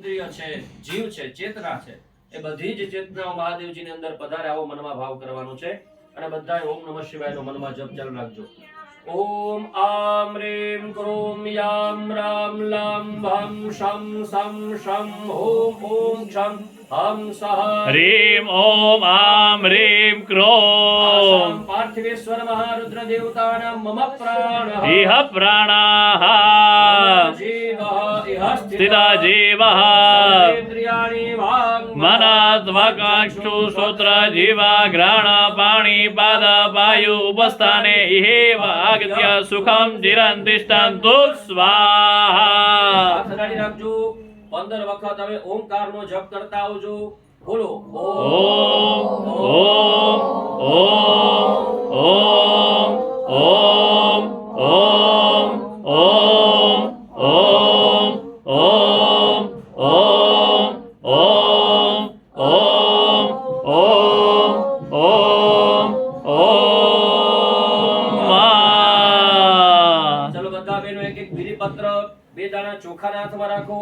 ઇન્દ્રિય છે જીવ છે ચેતના છે એ બધી જ ચેતનાઓ મહાદેવજીની અંદર પધારે આવો મનમાં ભાવ કરવાનો છે. અને બધાએ ઓમ નમઃ શિવાયનો મનમાં જપ ચાલુ રાખજો. ઓમ આમ રેમ ક્રોમ યામ રામ લામ ભમ શમ સમ શમ હોમ ઓમ શમ હમ સહ રેમ ઓમ આમ રેમ ક્રોમ. પાર્થિવેશ્વર મહારુદ્ર દેવતાના મમ પ્રાણ ઇહ પ્રાણાહ સ્થિતા જીવ મનાત્મકાક્ષુ શ્રોત્ર જીવા ઘ્રાણ પાણી પાદ વાયુ ઉપસ્થાને ઇહેવ આગત્ય સુખમ ચિરં તિષ્ઠંતુ સ્વાહા પંદર વખત હવે ઓમકારનો જપ કરતા આવજો બોલો ઓમ ઓમ ઓમ ઓમ ઓમ ઓમ ઓમ ઓમ ઓમ ઓમ ચલો બધા બહેનો એક એક બીલીપત્ર બે દાણા ચોખાના હાથમાં રાખો.